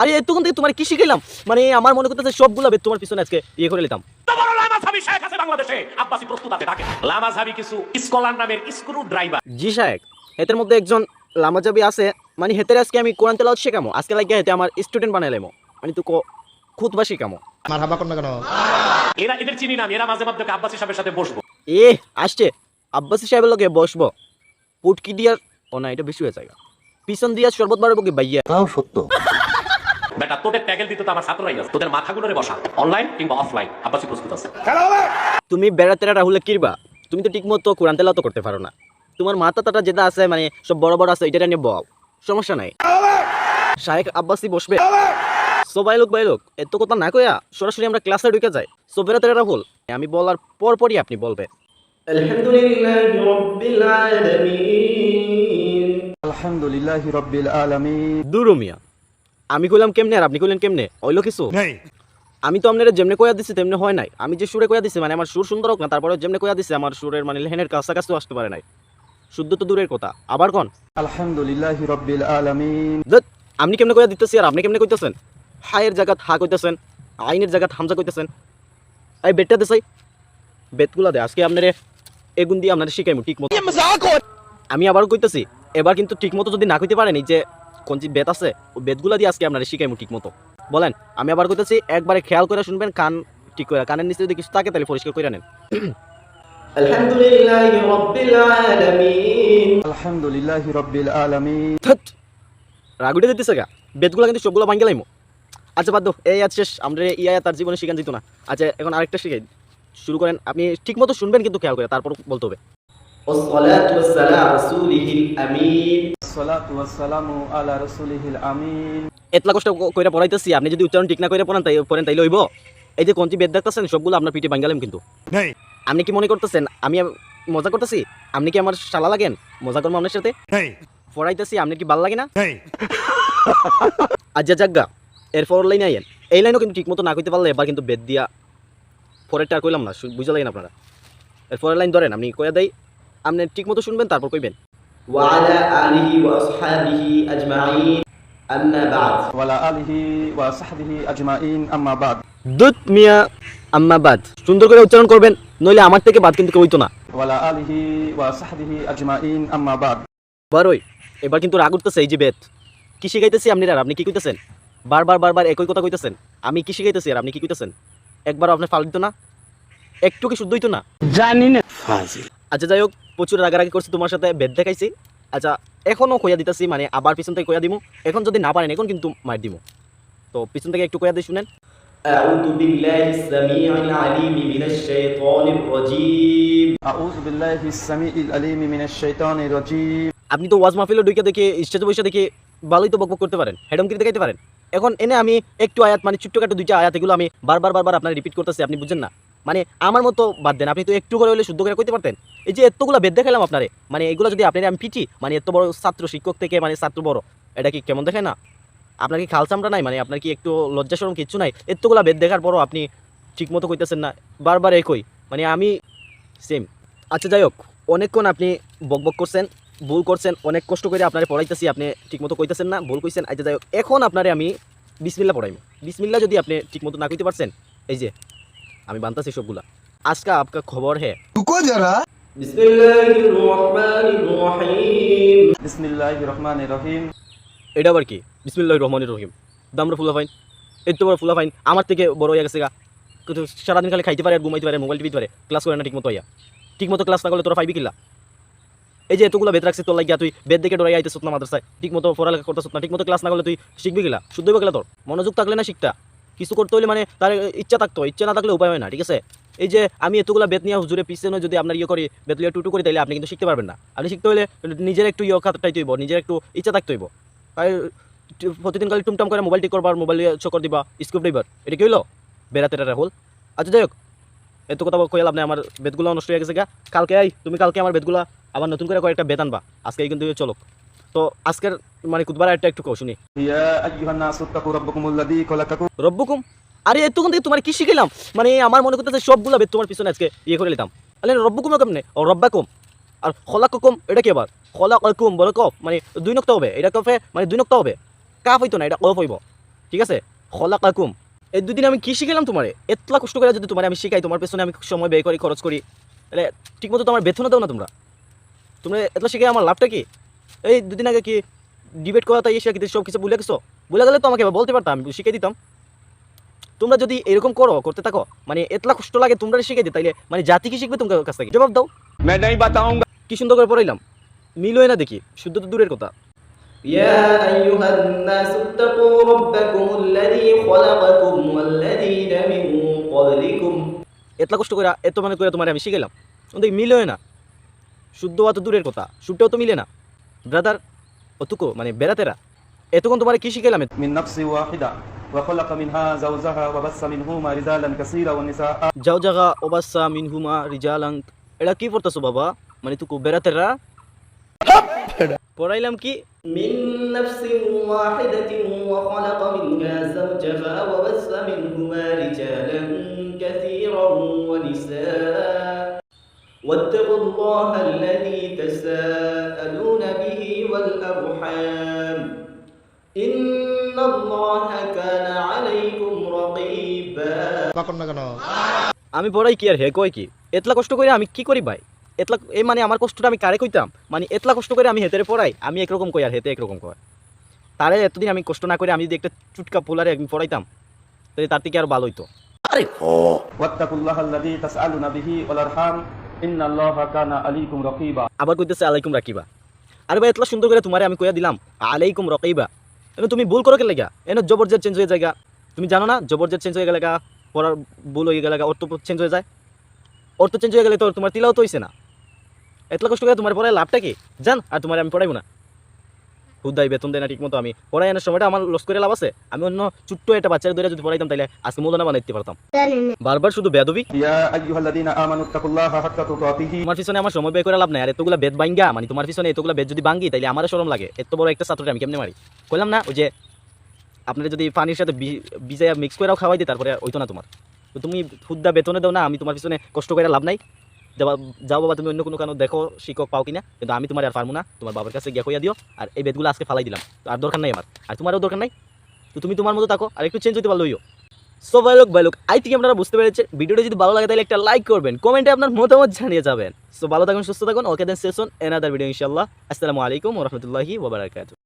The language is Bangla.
আরে এতক্ষণ থেকে তোমার কি শিখাইলাম? মানে আমার মনে করতেছে সবগুলো বেদ তোমার পিছনে আজকে ইয়ে করে নিতাম। এত বড় লামাঝাবি শেখ আছে বাংলাদেশে। আব্বাসি প্রস্তুত আছে তাকে লামাঝাবি কিছু স্কলার নামের স্ক্রু ড্রাইভার জি সাহেব হেতের মধ্যে একজন লামাজাবি আছে। মানে হেতের আজকে আমি কোরআন তেলাওয়াত শেখামো। আজকে লাগে হেতে আমার স্টুডেন্ট বানাইলামো মানে তো খুতবা শিখামো। মার হাবা না কেন? এরা এদের চিনি না এরা মাঝে মধ্যে আব্বাসি সাহেবের সাথে বসবো। এ আসছে। আব্বাসি সাহেবের লগে বসবো। পুটকি দিয়ার ও না এটা বেশি হয়ে যায় পিছন দিয়া শরবত বাড়বো কি ভাইয়া? তাও সত্য। বেটা তোদের ট্যাগেল দিতে তো আমার ছাত্ররাই আছে। তোদের মাথাগুলোরে বসা। অনলাইন কিংবা অফলাইন আব্বাসি প্রস্তুত আছে। তুমি বেড়াতে রাহুলে কিরবা? তুমি তো ঠিক মতো কোরআন তেলাওয়াত তো করতে পারো না। তোমার মাথা তাটা যেটা আছে মানে সব বড় বড় আছে এটা নিয়ে বল। সমস্যা নাই। শাহেক আব্বাসি বসবে। সবাই লোক বাই লোক এত কথা না কইয়া সরাসরি আমরা ক্লাসে ঢুকে যাই। সো বেড়াতে রাহুল আমি বলার পর পরই আপনি বলবেন। আলহামদুলিল্লাহ রব্বিল আলামিন। দূর মিয়া। আমি কইলাম কেমনে আর আপনি কইলেন কেমনে? হইল কিছু? আমি তো আপনারা যেমনে কয়া দিছি তেমনি হয় নাই। আমি যে সুরে কয়া দিছি মানে আমার সুর সুন্দর হোক না তারপরে যেমনে কয়া দিছি আমার সুরের মানে লেহেনের কাছাকাছিও আসতে পারে নাই। শুদ্ধ তো দূরের কথা। আবার কোন? আলহামদুলিল্লাহ রব্বিল আলামিন। আপনি কেমনে কয়া দিতেছি আর আপনি কেমনে কইতেছেন? হায়ের জায়গাত হা কইতেছেন আইনের জায়গাত হামজা কইতেছেন। এই বেটটা দেসাই বেতগুলা দে আজকে আপনারে এগুন দিয়ে আপনারে শিখাইমু ঠিক মতো। আমি আবার কইতেছি এবার কিন্তু ঠিক মতো যদি না কইতে পারেন এই যে কোন যে বেত আছে ওই বেতগুলা দিয়ে আজকে আপনারে শিখাইমু ঠিক মতো বলেন আমি আবার কইতেছি একবারে খেয়াল করে শুনবেন কান ঠিক করে কানের নিচে যদি কিছু থাকে তাহলে পরিষ্কার করে নেন আলহামদুলিল্লাহি রাব্বিল আলামিন আলহামদুলিল্লাহ রব্বিল আলামিন থত রাগুটে দিতেছে গা বেতগুলো কিন্তু সবগুলো ভাঙ্গে লাইমো আচ্ছা বাদ দাও, এই আজ শেষ আমরা ইয়া তার জীবনে শিখান যেত না আচ্ছা এখন আরেকটা শিখাই শুরু করেন আপনি ঠিক মতো শুনবেন কিন্তু খেয়াল করে তারপর বলতে হবে والصلاة والسلام على رسوله الأمين সালাতু ওয়াসসালামু আলা রাসূলিহিল আমিন এতলা কষ্ট কইরা পড়াইতেছি। আপনি যদি উচ্চারণ ঠিক না করে পড়েন তাই পড়েন তাইলে হইব। এই যে কোনটি বেদ দেখতেছেন সবগুলো আপনার পিঠে ভাঙ্গালাম কিন্তু। আপনি কি মনে করতেছেন আমি মজা করতেছি? আপনি কি আমার শালা লাগেন? মজা করব আপনার সাথে? পড়াইতেছি আপনি কি ভালো লাগে না? আজ্জা জাগা এরপর লাইনে আইয়েন। এই লাইনও কিন্তু ঠিকমতো না কইতে পারলে এবার কিন্তু বেদ দিয়া পরেরটা আর কইলাম না। বুঝা লাগেন আপনারা। এরপরের লাইন ধরেন আপনি কয়া দেই। আপনি ঠিকমতো শুনবেন তারপর কইবেন। وعلى آله وأصحابه أجمعين أما بعد ওয়ালা আলিহি ওয়া সাহবিহি আজমাইন আম্মা বাদ দুধ মিয়া আম্মা বাদ সুন্দর করে উচ্চারণ করবেন নইলে আমার থেকে বাদ কিন্তু কেউ হইতো না ওয়ালা আলিহি ওয়া সাহবিহি আজমাইন আম্মা বাদ বারোই এবার কিন্তু রাগ উঠতেছে এই যে বেদ কি শিখাইতেছি আপনি আর আপনি কি কইতেছেন বারবার বারবার একই কথা কইতেছেন আমি কি শিখাইতেছি আর আপনি কি কইতেছেন একবার আপনি ফাল দিত না একটু কি শুদ্ধ হইতো না জানি না আচ্ছা যাই হোক প্রচুর রাগারাগি করছি তোমার সাথে বেদ দেখাইছি আচ্ছা এখনও কইয়া দিতেছি মানে আবার পিছন থেকে কইয়া দিমু এখন যদি না পারেন এখন কিন্তু মার দিমু তো পিছন থেকে একটু কইয়া দিই শুনেন أعوذ بالله السميع العليم من الشيطان الرجيم আউযু বিল্লাহিস সামিউল আলিম মিনাশ শাইতানির রাজীম আপনি তো ওয়াজ মাহফিলে ঢুকে দেখে স্টেজে বসে দেখে ভালোই তো বকবক করতে পারেন হেডমকিরি দেখাইতে পারেন এখন এনে আমি একটু আয়াত মানে ছোট্টখাটো দুইটা আয়াত এগুলো আমি বারবার বারবার আপনার রিপিট করতেছি আপনি বুঝেন না মানে আমার মতো বাদ দেন। আপনি তো একটু করে হলে শুদ্ধ করে কইতে পারতেন। এই যে এতগুলো বেদ দেখালাম আপনারে মানে এগুলো যদি আপনার আমি পিটি মানে এত বড় ছাত্র শিক্ষক থেকে মানে ছাত্র বড়, এটা কি কেমন দেখায় না? আপনার কি খাল চামড়া নাই? মানে আপনার কি একটু লজ্জা সরম কিচ্ছু নাই? এতগুলো বেদ দেখার পরও আপনি ঠিক মতো কইতেছেন না। বারবার একই মানে আমি সেম আচ্ছা যাই হোক, অনেকক্ষণ আপনি বকবক করছেন, ভুল করছেন, অনেক কষ্ট করে আপনারে পড়াইতেছি, আপনি ঠিকমতো কইতেছেন না, ভুল কইছেন। আচ্ছা যাই হোক, এখন আপনারে আমি বিসমিল্লা পড়াইব বিসমিল্লা যদি আপনি ঠিকমতো না কইতে পারছেন, এই যে আমি বানতাছি সবগুলা। আজকে আপকা খবর হে। টুকো যারা। এটা আবার কি? বিসমিল্লাহ রহমান রহিম দামরা ফুলা ফাইন। তো বড় ফুলা ফাইন। আমার থেকে বড় হয়ে গেছে গা। কিন্তু সারাদিন খালি খাইতে পারে আর ঘুমাইতে পারে মোবাইল টিপিতে পারে ক্লাস করে না ঠিকমতো ইয়া ঠিকমতো ক্লাস না করলে তোরা পাইবি কিলা এই যে এতগুলো বেদ রাখছিস তোর লাগিয়া তুই বেদ দেখে ডরাই আইতেছ না মাদ্রাসায়। ঠিকমতো পড়ালেখা করতেছ না ঠিকমতো ক্লাস না করলে তুই শিখবি কিলা শুদ্ধ কিলা তোর? মনোযোগ থাকলে না শিখতা? কিছু করতে হলে মানে তার ইচ্ছা থাকতো ইচ্ছা না থাকলে উপায় হয় না, ঠিক আছে? এই যে আমি এতগুলো বেদ নিয়ে হুজুরে পিছনে যদি আপনার ইয়ে করি বেদ লিয়ে টুটু করি, তাহলে আপনি কিন্তু শিখতে পারবেন না। আপনি শিখতে হলে নিজের একটু ইয়ে খাতাটাই তৈব নিজের একটু ইচ্ছা থাকতে হইব। টু- প্রতিদিন খালি টুমটাম করে মোবাইল ঠিক করবার, মোবাইল চকর দিবা স্কুপ দিবার এটা কি হইল? বেড়াতে টেরা হল। আচ্ছা যাই হোক, এত কথা কইল আপনি আমার বেদগুলো নষ্ট হয়ে গেছে গা। কালকে আই, তুমি কালকে আমার বেদগুলা আবার নতুন করে কয়েকটা বেদ আনবা। আজকে কিন্তু চলো তো আজকের মানে কুতবার একটা একটু কও শুনি। আইয়ুহান নাসু তাকু রাব্বাকুমুল্লাযী খলাকাকুম। রব্বুকুম? আরে এতক্ষণ থেকে তোমার কি শিখাইলাম? মানে আমার মনে করতেছে সবগুলো তোমার পিছনে আজকে ইয়ে করে নিতাম আরে রব্বুকুম কেমনে? ও রব্বাকুম। আর খলাকুম এটা কি আবার? খলাকুম বলে কফ মানে দুই নক্তা হবে। এটা কফে মানে দুই নক্তা হবে। কাফ হইতো না এটা কফ হইব। ঠিক আছে? খলাকাকুম। এই দুদিন আমি কি শিখালাম তোমারে? এতলা কষ্ট করে যদি তোমার আমি শিখাই তোমার পেছনে আমি সময় ব্যয় করি খরচ করি তাহলে ঠিকমতো তোমার বেতনও দাও না তোমরা। তোমরা এতলা শিখে আমার লাভটা কি? এই দুদিন আগে কি ডিবেট করা তাই এসে সব কিছু বলে গেছো? বলে গেলে তো আমাকে বলতে পারতাম আমি শিখে দিতাম। তোমরা যদি এরকম করো করতে থাকো মানে এতলা কষ্ট লাগে তোমরা শিখে দিই তাইলে মানে জাতি কি শিখবে তোমার কাছ থেকে? জবাব দাও। কি সুন্দর করে পড়াইলাম। মিলোয় না দেখি শুদ্ধ তো দূরের কথা। এতলা কষ্ট করে এত মানে করে তোমার আমি শিখেলাম দেখি মিলোয় না। শুদ্ধ অত দূরের কথা শুদ্ধটাও তো মিলে না। ব্রাদার অতুকো মানে বেড়াতেরা এতক্ষণ তোমার কি শিখাইলাম من نفس واحدة وخلق منها زوجها وبث منهما رجالا كثيرا ونساء যাও জাগা ওবাসা মিনহুমা রিজালাং এটা কি পড়তেছো বাবা মানে তুকু বেড়াতেরা পড়াইলাম কি من نفس واحدة وخلق منها زوجها وبث منهما رجالا কখন না কেন? আমি বড়াই কি আর হে কয় কি? এতলা কষ্ট করে আমি কি করি ভাই? এতলা এই মানে আমার কষ্টটা আমি কারে কইতাম? মানে এতলা কষ্ট করে আমি হেতের পড়াই আমি একরকম কই আর হেতে একরকম কয়? তারে এতদিন আমি কষ্ট না করে আমি যদি একটা চুটকা পোলারে আমি পড়াইতাম তাহলে তার থেকে আর ভালো হইতো। আরে ও ওয়াত্তাকুল্লাহ আল্লাযী তাসআলুনা বিহি ওয়াল আরহাম ইন্নাল্লাহা কানা আলাইকুম রাকিবা। আবার কইতেছে আলাইকুম রাকিবা। আরে ভাই এতলা সুন্দর করে তোমারে আমি কইয়া দিলাম আলাইকুম রাকিবা। এনে তুমি ভুল করো কে লাগা এনে জবরজের চেঞ্জ হয়ে যায়গা তুমি জানো না জবরজের চেঞ্জ হয়ে গেলে পড়ার ভুল হয়ে গেলে অর্থ চেঞ্জ হয়ে যায়। অর্থ চেঞ্জ হয়ে গেলে তো তোমার তিলাও তো হয়েছে না। এত কষ্ট করে তোমার পড়ায় লাভটা কি? জান আর তোমার আমি পড়াইবো না। হুদাই বেতন দেয় না ঠিকমতো আমি। পড়াই আনার সময়টা আমার লস করে লাভ আছে। আমি অন্য ছোট্ট একটা বাচ্চার ধরে যদি পড়াইতাম তাহলে আজকে মৌলানা বানাইতে পারতাম। বারবার শুধু বেদবি তোমার পিছনে আমার সময় ব্যয় করে লাভ নাই। আর এতগুলো বেদ বাঙ্গা মানে তোমার পিছনে এতগুলো বেদ যদি বাঙ্গি তাহলে আমার সরম লাগে। এত বড় একটা ছাত্রটা আমি কেমনে মারি? কইলাম না ওই যে আপনারা যদি পানির সাথে বিজায় মিক্স করেও খাওয়াই দিই তারপরে ওইতো না তোমার। তুমি খুদ্দা বেতনে দাও না, আমি তোমার পিছনে কষ্ট করে লাভ নাই। যাও বাবা, তুমি অন্য কোনো কারণ দেখো শিক্ষক পাও কিনা। কিন্তু আমি তোমার আর পারব না, তোমার বাবার কাছে গিয়ে কইয়া দিও, আর এই বেদগুলো আজকে ফালাই দিলাম। তো আর দরকার নাই আমার। আর তোমারও দরকার নাই। তো তুমি তোমার মতো থাকো, আর একটু চেঞ্জ হতে পারল সো ভাইলোক ভাইলোক আই থেকে আপনারা বুঝতে পেরেছেন। ভিডিওটা যদি ভালো লাগে, তাহলে একটা লাইক করবেন। কমেন্টে আপনার মতামত জানিয়ে যাবেন। সো ভালো থাকুন, সুস্থ থাকুন। Okay then session another video ইনশাল্লাহ আসসালামু আলাইকুম রহমতুল্লাহি